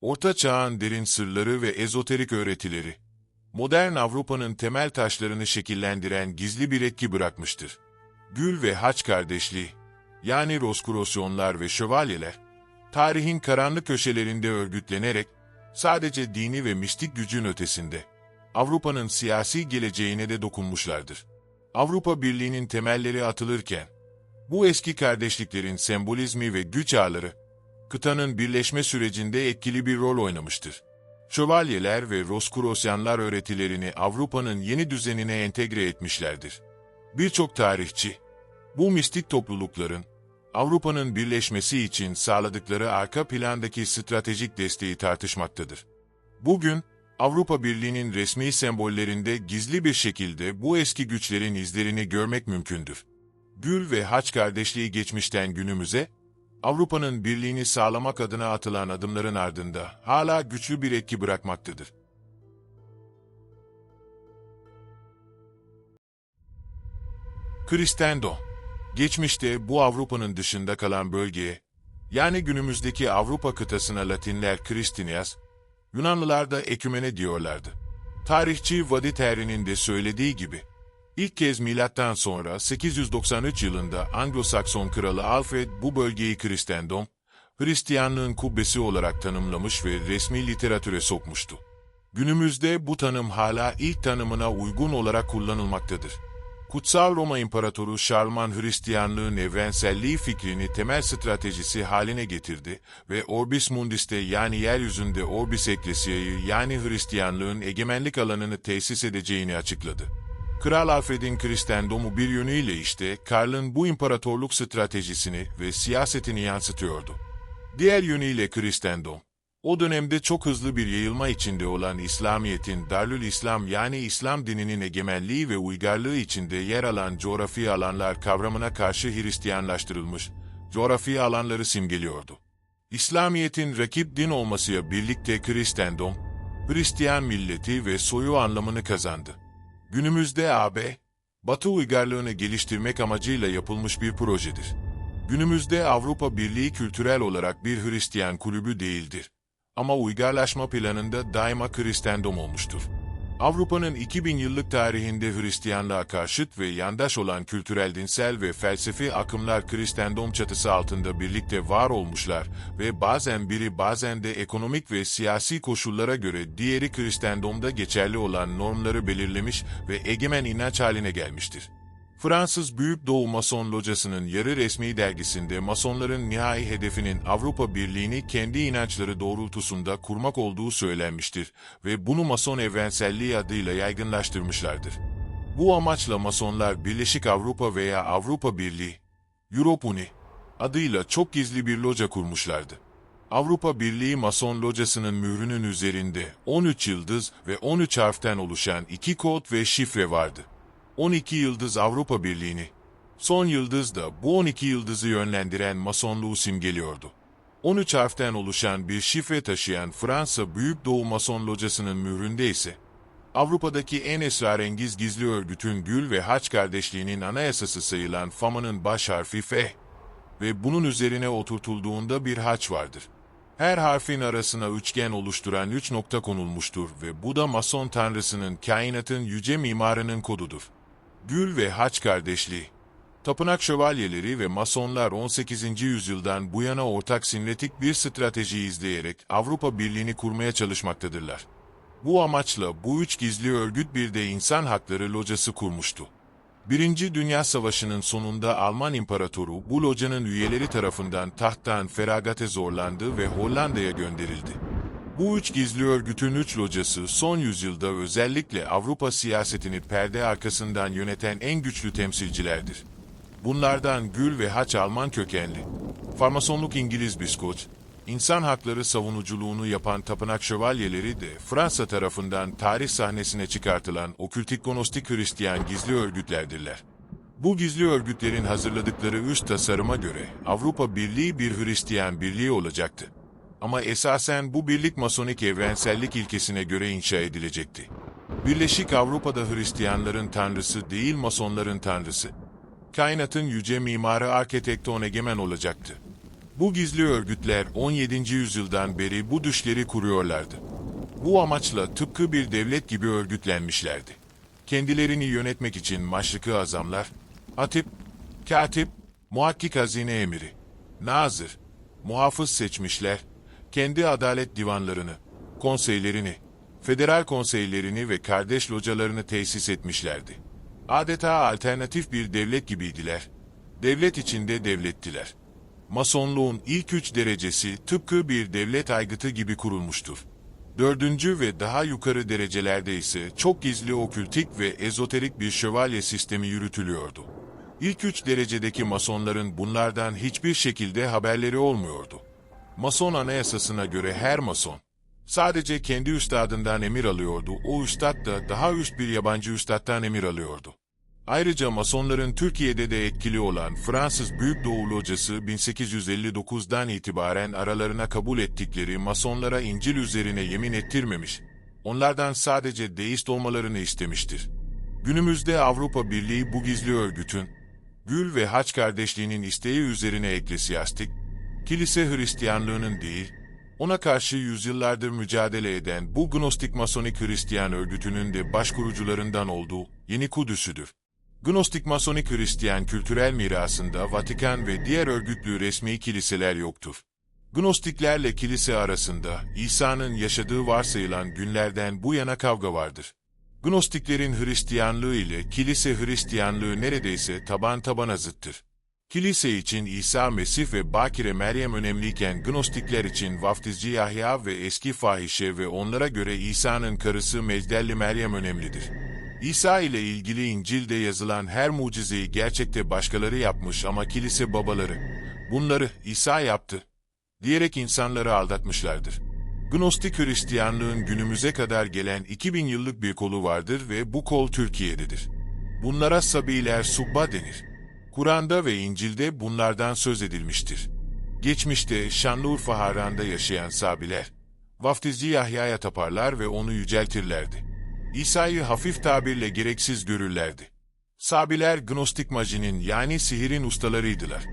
Orta Çağ'ın derin sırları ve ezoterik öğretileri, modern Avrupa'nın temel taşlarını şekillendiren gizli bir etki bırakmıştır. Gül ve Haç kardeşliği, yani Roskurosyonlar ve Şövalyeler, tarihin karanlık köşelerinde örgütlenerek, sadece dini ve mistik gücün ötesinde, Avrupa'nın siyasi geleceğine de dokunmuşlardır. Avrupa Birliği'nin temelleri atılırken, bu eski kardeşliklerin sembolizmi ve güç ağları, kıtanın birleşme sürecinde etkili bir rol oynamıştır. Şövalyeler ve Roskurosyanlar öğretilerini Avrupa'nın yeni düzenine entegre etmişlerdir. Birçok tarihçi, bu mistik toplulukların, Avrupa'nın birleşmesi için sağladıkları arka plandaki stratejik desteği tartışmaktadır. Bugün, Avrupa Birliği'nin resmi sembollerinde gizli bir şekilde bu eski güçlerin izlerini görmek mümkündür. Gül ve Haç kardeşliği geçmişten günümüze, Avrupa'nın birliğini sağlamak adına atılan adımların ardında hala güçlü bir etki bırakmaktadır. Kristendom Geçmişte bu Avrupa'nın dışında kalan bölgeye, yani günümüzdeki Avrupa kıtasına Latinler Kristinias, Yunanlılar da ekümene diyorlardı. Tarihçi Vaditerri'nin de söylediği gibi, ilk kez milattan sonra 893 yılında Anglo-Sakson kralı Alfred bu bölgeyi Kristendom, Hristiyanlığın kubbesi olarak tanımlamış ve resmi literatüre sokmuştu. Günümüzde bu tanım hala ilk tanımına uygun olarak kullanılmaktadır. Kutsal Roma İmparatoru Charlemagne Hristiyanlığın evrenselliği fikrini temel stratejisi haline getirdi ve Orbis Mundis'te yani yeryüzünde Orbis Ecclesia'yı yani Hristiyanlığın egemenlik alanını tesis edeceğini açıkladı. Kral Alfred'in Kristendom'u bir yönüyle işte Karl'ın bu imparatorluk stratejisini ve siyasetini yansıtıyordu. Diğer yönüyle Kristendom, o dönemde çok hızlı bir yayılma içinde olan İslamiyet'in Darül İslam yani İslam dininin egemenliği ve uygarlığı içinde yer alan coğrafi alanlar kavramına karşı Hristiyanlaştırılmış, coğrafi alanları simgeliyordu. İslamiyet'in rakip din olmasıyla birlikte Kristendom, Hristiyan milleti ve soyu anlamını kazandı. Günümüzde AB, Batı uygarlığını geliştirmek amacıyla yapılmış bir projedir. Günümüzde Avrupa Birliği kültürel olarak bir Hristiyan kulübü değildir. Ama uygarlaşma planında daima Kristendom olmuştur. Avrupa'nın 2000 yıllık tarihinde Hristiyanlığa karşıt ve yandaş olan kültürel, dinsel ve felsefi akımlar Kristendom çatısı altında birlikte var olmuşlar ve bazen biri bazen de ekonomik ve siyasi koşullara göre diğeri Kristendom'da geçerli olan normları belirlemiş ve egemen inanç haline gelmiştir. Fransız Büyük Doğu Mason Locası'nın yarı resmi dergisinde Masonların nihai hedefinin Avrupa Birliği'ni kendi inançları doğrultusunda kurmak olduğu söylenmiştir ve bunu Mason evrenselliği adıyla yaygınlaştırmışlardır. Bu amaçla Masonlar Birleşik Avrupa veya Avrupa Birliği, Europuni adıyla çok gizli bir loca kurmuşlardı. Avrupa Birliği Mason Locası'nın mührünün üzerinde 13 yıldız ve 13 harften oluşan iki kod ve şifre vardı. 12 yıldız Avrupa Birliği'ni, son yıldız da bu 12 yıldızı yönlendiren masonluğu simgeliyordu. 13 harften oluşan bir şifre taşıyan Fransa Büyük Doğu Mason Locası'nın mühründe ise, Avrupa'daki en esrarengiz gizli örgütün Gül ve Haç kardeşliğinin anayasası sayılan FAMA'nın baş harfi F ve bunun üzerine oturtulduğunda bir haç vardır. Her harfin arasına üçgen oluşturan üç nokta konulmuştur ve bu da Mason tanrısının kainatın yüce mimarının kodudur. Gül ve Haç kardeşliği. Tapınak şövalyeleri ve masonlar 18. yüzyıldan bu yana ortak sinletik bir strateji izleyerek Avrupa Birliği'ni kurmaya çalışmaktadırlar. Bu amaçla bu üç gizli örgüt bir de insan hakları locası kurmuştu. Birinci Dünya Savaşı'nın sonunda Alman İmparatoru bu locanın üyeleri tarafından tahttan feragate zorlandı ve Hollanda'ya gönderildi. Bu üç gizli örgütün üç locası son yüzyılda özellikle Avrupa siyasetini perde arkasından yöneten en güçlü temsilcilerdir. Bunlardan Gül ve Haç Alman kökenli, farmasonluk İngiliz biskoç, insan hakları savunuculuğunu yapan tapınak şövalyeleri de Fransa tarafından tarih sahnesine çıkartılan okültik gnostik Hristiyan gizli örgütlerdirler. Bu gizli örgütlerin hazırladıkları üst tasarıma göre Avrupa Birliği bir Hristiyan birliği olacaktı. Ama esasen bu birlik masonik evrensellik ilkesine göre inşa edilecekti. Birleşik Avrupa'da Hristiyanların tanrısı değil masonların tanrısı. Kainatın yüce mimarı arkitekton egemen olacaktı. Bu gizli örgütler 17. yüzyıldan beri bu düşleri kuruyorlardı. Bu amaçla tıpkı bir devlet gibi örgütlenmişlerdi. Kendilerini yönetmek için maşrıkı azamlar, atip, katip, muhakkik hazine emiri, nazır, muhafız seçmişler, kendi adalet divanlarını, konseylerini, federal konseylerini ve kardeş localarını tesis etmişlerdi. Adeta alternatif bir devlet gibiydiler. Devlet içinde devlettiler. Masonluğun ilk üç derecesi tıpkı bir devlet aygıtı gibi kurulmuştur. Dördüncü ve daha yukarı derecelerde ise çok gizli okültik ve ezoterik bir şövalye sistemi yürütülüyordu. İlk üç derecedeki masonların bunlardan hiçbir şekilde haberleri olmuyordu. Mason anayasasına göre her mason, sadece kendi üstadından emir alıyordu, o üstad da daha üst bir yabancı üstattan emir alıyordu. Ayrıca Masonların Türkiye'de de etkili olan Fransız Büyük Doğu Locası 1859'dan itibaren aralarına kabul ettikleri Masonlara İncil üzerine yemin ettirmemiş, onlardan sadece deist olmalarını istemiştir. Günümüzde Avrupa Birliği bu gizli örgütün, Gül ve Haç kardeşliğinin isteği üzerine eklesiyastik, kilise Hristiyanlığının değil, ona karşı yüzyıllardır mücadele eden bu Gnostik Masonik Hristiyan örgütünün de başkurucularından olduğu Yeni Kudüs'üdür. Gnostik Masonik Hristiyan kültürel mirasında Vatikan ve diğer örgütlü resmi kiliseler yoktur. Gnostiklerle kilise arasında İsa'nın yaşadığı varsayılan günlerden bu yana kavga vardır. Gnostiklerin Hristiyanlığı ile kilise Hristiyanlığı neredeyse taban tabana zıttır. Kilise için İsa Mesih ve Bakire Meryem önemliyken Gnostikler için vaftizci Yahya ve eski fahişe ve onlara göre İsa'nın karısı Mecdelli Meryem önemlidir. İsa ile ilgili İncil'de yazılan her mucizeyi gerçekte başkaları yapmış ama kilise babaları, bunları İsa yaptı, diyerek insanları aldatmışlardır. Gnostik Hristiyanlığın günümüze kadar gelen 2000 yıllık bir kolu vardır ve bu kol Türkiye'dedir. Bunlara Sabiler Subba denir. Kur'an'da ve İncil'de bunlardan söz edilmiştir. Geçmişte Şanlıurfa Harran'da yaşayan Sabiler, vaftizci Yahya'ya taparlar ve onu yüceltirlerdi. İsa'yı hafif tabirle gereksiz görürlerdi. Sabiler Gnostik majinin yani sihirin ustalarıydılar.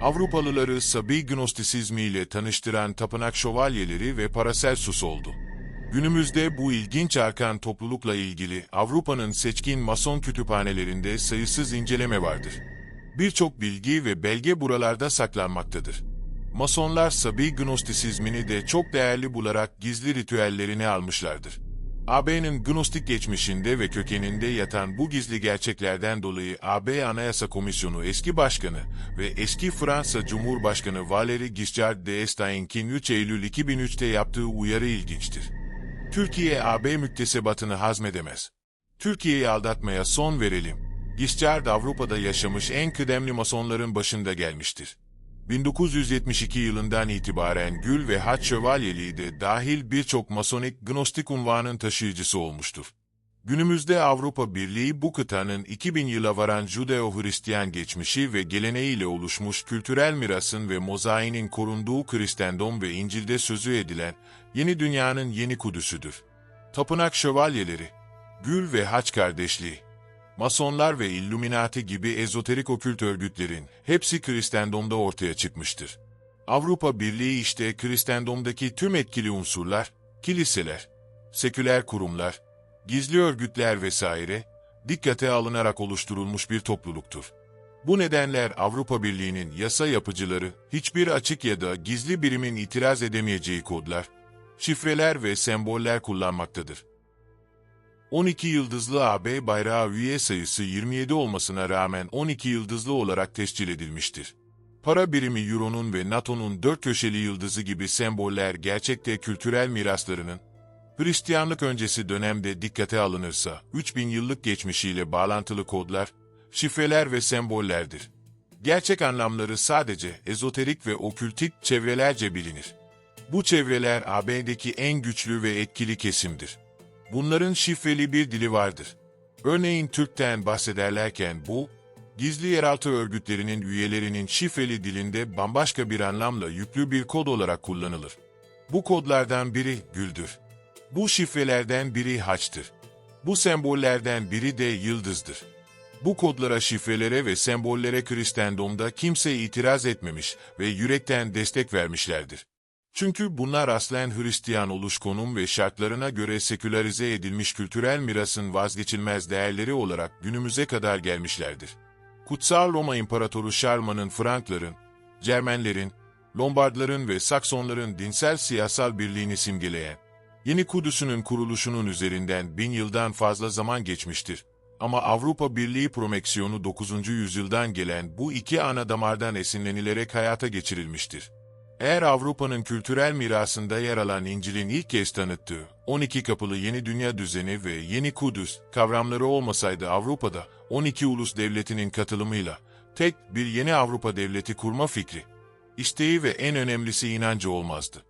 Avrupalıları Sabi Gnostisizmi ile tanıştıran tapınak şövalyeleri ve Paracelsus oldu. Günümüzde bu ilginç arkan toplulukla ilgili Avrupa'nın seçkin mason kütüphanelerinde sayısız inceleme vardır. Birçok bilgi ve belge buralarda saklanmaktadır. Masonlar Sabi Gnostisizmini de çok değerli bularak gizli ritüellerini almışlardır. AB'nin Gnostik geçmişinde ve kökeninde yatan bu gizli gerçeklerden dolayı AB Anayasa Komisyonu eski başkanı ve eski Fransa Cumhurbaşkanı Valéry Giscard d'Estaing'in 3 Eylül 2003'te yaptığı uyarı ilginçtir. Türkiye AB müktesebatını hazmedemez. Türkiye'yi aldatmaya son verelim. Giscard Avrupa'da yaşamış en kıdemli masonların başında gelmiştir. 1972 yılından itibaren Gül ve Haç Şövalyeliği de dahil birçok masonik gnostik unvanın taşıyıcısı olmuştur. Günümüzde Avrupa Birliği bu kıtanın 2000 yıla varan Judeo-Hristiyan geçmişi ve geleneğiyle oluşmuş kültürel mirasın ve mozaiğinin korunduğu Kristendom ve İncil'de sözü edilen yeni dünyanın yeni Kudüs'üdür. Tapınak şövalyeleri, Gül ve Haç kardeşliği, Masonlar ve Illuminati gibi ezoterik okült örgütlerin hepsi Kristendom'da ortaya çıkmıştır. Avrupa Birliği işte Kristendom'daki tüm etkili unsurlar, kiliseler, seküler kurumlar, gizli örgütler vesaire dikkate alınarak oluşturulmuş bir topluluktur. Bu nedenler Avrupa Birliği'nin yasa yapıcıları hiçbir açık ya da gizli birimin itiraz edemeyeceği kodlar, şifreler ve semboller kullanmaktadır. 12 yıldızlı AB bayrağı üye sayısı 27 olmasına rağmen 12 yıldızlı olarak tescil edilmiştir. Para birimi Euro'nun ve NATO'nun dört köşeli yıldızı gibi semboller gerçekte kültürel miraslarının, Hristiyanlık öncesi dönemde dikkate alınırsa 3000 yıllık geçmişiyle bağlantılı kodlar, şifreler ve sembollerdir. Gerçek anlamları sadece ezoterik ve okültik çevrelerce bilinir. Bu çevreler AB'deki en güçlü ve etkili kesimdir. Bunların şifreli bir dili vardır. Örneğin Türk'ten bahsederlerken bu, gizli yeraltı örgütlerinin üyelerinin şifreli dilinde bambaşka bir anlamla yüklü bir kod olarak kullanılır. Bu kodlardan biri güldür. Bu şifrelerden biri haçtır. Bu sembollerden biri de yıldızdır. Bu kodlara, şifrelere ve sembollere Hristiyandomda kimse itiraz etmemiş ve yürekten destek vermişlerdir. Çünkü bunlar aslen Hristiyan oluş konum ve şartlarına göre sekülerize edilmiş kültürel mirasın vazgeçilmez değerleri olarak günümüze kadar gelmişlerdir. Kutsal Roma İmparatoru Şarman'ın Frankların, Cermenlerin, Lombardların ve Saksonların dinsel siyasal birliğini simgeleyen, Yeni Kudüs'ünün kuruluşunun üzerinden bin yıldan fazla zaman geçmiştir. Ama Avrupa Birliği promeksiyonu 9. yüzyıldan gelen bu iki ana damardan esinlenilerek hayata geçirilmiştir. Eğer Avrupa'nın kültürel mirasında yer alan İncil'in ilk kez tanıttığı 12 kapılı yeni dünya düzeni ve yeni Kudüs kavramları olmasaydı Avrupa'da 12 ulus devletinin katılımıyla tek bir yeni Avrupa devleti kurma fikri, isteği ve en önemlisi inancı olmazdı.